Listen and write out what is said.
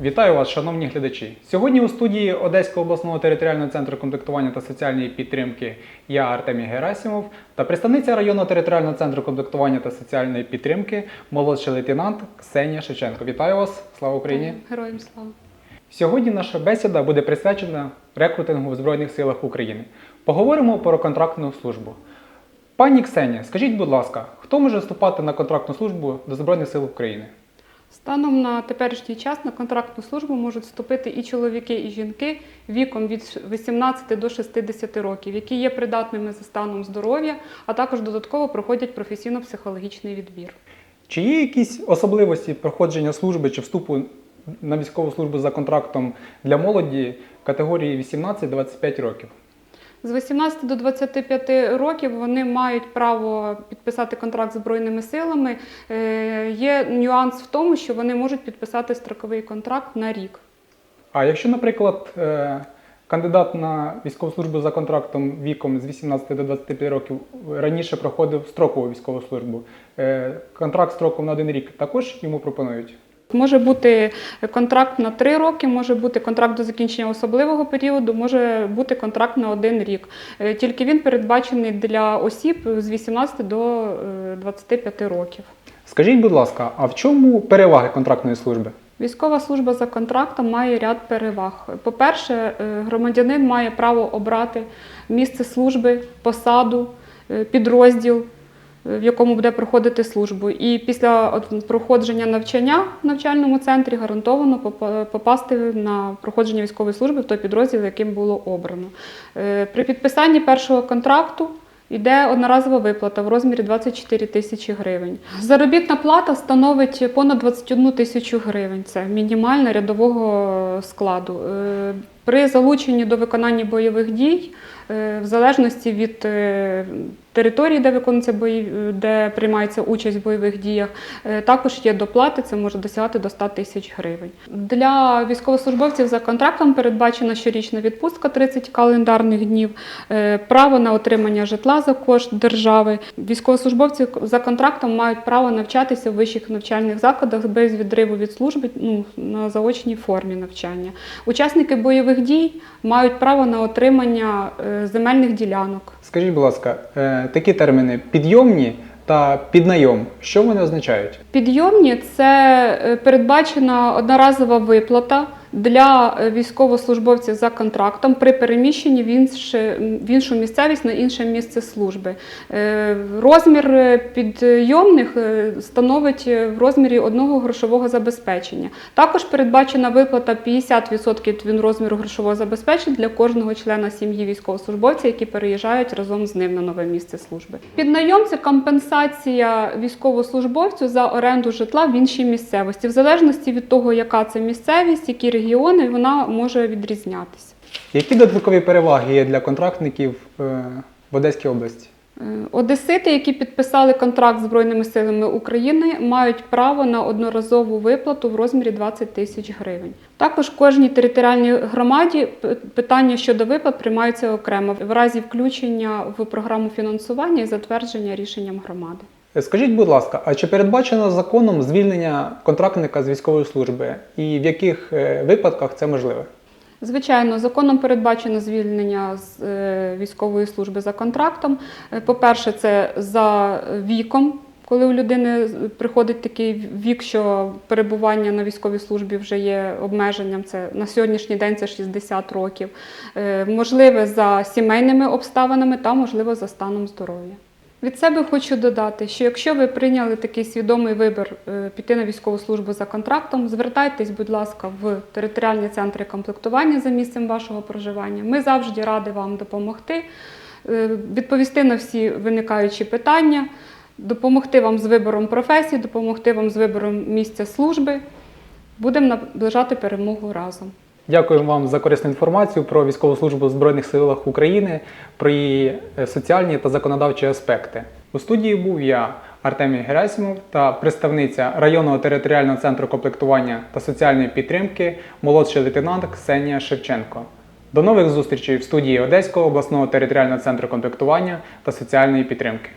Вітаю вас, шановні глядачі. Сьогодні у студії Одеського обласного територіального центру комплектування та соціальної підтримки я Артемій Герасимов та представниця районного територіального центру комплектування та соціальної підтримки, молодший лейтенант Ксенія Шевченко. Вітаю вас! Слава Україні! Героям слава. Сьогодні наша бесіда буде присвячена рекрутингу в Збройних силах України. Поговоримо про контрактну службу. Пані Ксенія, скажіть, будь ласка, хто може вступати на контрактну службу до Збройних сил України? Станом на теперішній час на контрактну службу можуть вступити і чоловіки, і жінки віком від 18 до 60 років, які є придатними за станом здоров'я, а також додатково проходять професійно-психологічний відбір. Чи є якісь особливості проходження служби чи вступу на військову службу за контрактом для молоді категорії 18-25 років? З 18 до 25 років вони мають право підписати контракт з Збройними силами. Е, Є нюанс в тому, що вони можуть підписати строковий контракт на рік. А якщо, наприклад, е, кандидат на військову службу за контрактом віком з 18 до 25 років раніше проходив строкову військову службу, е, контракт строком на один рік також йому пропонують? Може бути контракт на 3 роки, може бути контракт до закінчення особливого періоду, може бути контракт на один рік. Е, Тільки він передбачений для осіб з 18 до е, 25 років. Скажіть, будь ласка, а в чому переваги контрактної служби? Військова служба за контрактом має ряд переваг. По-перше, е, громадянин має право обрати місце служби, посаду, е, підрозділ, е, в якому буде проходити службу. І після проходження навчання в навчальному центрі гарантовано попа- попасти на проходження військової служби в той підрозділ, яким було обрано. Е, При підписанні першого контракту Йде одноразова виплата в розмірі 24 тисячі гривень. Заробітна плата становить понад 21 тисячу гривень. Це мінімальна рядового складу. Е, При залученні до виконання бойових дій, е, в залежності від е, території, де виконується бої, де приймається участь в бойових діях, е, також є доплати, це може досягати до 100 тисяч гривень. Для військовослужбовців за контрактом передбачена щорічна відпустка 30 календарних днів, е, право на отримання житла за кошт держави. Військовослужбовці за контрактом мають право навчатися в вищих навчальних закладах без відриву від служби ну, на заочній формі навчання. Учасники бойових дій мають право на отримання е, земельних ділянок. Скажіть, будь ласка, е, такі терміни підйомні та піднайом, що вони означають? Підйомні це е, передбачена одноразова виплата для е, військовослужбовців за контрактом при переміщенні в, інше, в іншу місцевість на інше місце служби. Е, Розмір е, підйомних становить в розмірі одного грошового забезпечення. Також передбачена виплата 50% від розміру грошового забезпечення для кожного члена сім'ї військовослужбовця, які переїжджають разом з ним на нове місце служби. Піднайом це компенсація військовослужбовцю за оренду житла в іншій місцевості. В залежності від того, яка це місцевість, які регіони, вона може відрізнятися. Які додаткові переваги є для контрактників е, в Одеській області? Е, Одесити, які підписали контракт з Збройними силами України, мають право на одноразову виплату в розмірі 20 тисяч гривень. Також кожній територіальній громаді питання щодо виплат приймаються окремо в разі включення в програму фінансування і затвердження рішенням громади. Скажіть, будь ласка, а чи передбачено законом звільнення контрактника з військової служби і в яких е, випадках це можливе? Звичайно, законом передбачено звільнення з е, військової служби за контрактом. Е, По-перше, це за віком, коли у людини приходить такий вік, що перебування на військовій службі вже є обмеженням. Це на сьогоднішній день це 60 років. Можливе за сімейними обставинами та можливо за станом здоров'я. Від себе хочу додати, що якщо ви прийняли такий свідомий вибір е, піти на військову службу за контрактом, звертайтесь, будь ласка, в територіальні центри комплектування за місцем вашого проживання. Ми завжди раді вам допомогти, е, відповісти на всі виникаючі питання, допомогти вам з вибором професії, допомогти вам з вибором місця служби. Будемо наближати перемогу разом. Дякую вам за корисну інформацію про військову службу в Збройних силах України, про її е, соціальні та законодавчі аспекти. У студії був я, Артемій Герасимов, та представниця районного територіального центру комплектування та соціальної підтримки, молодший лейтенант Ксенія Шевченко. До нових зустрічей в студії Одеського обласного територіального центру комплектування та соціальної підтримки.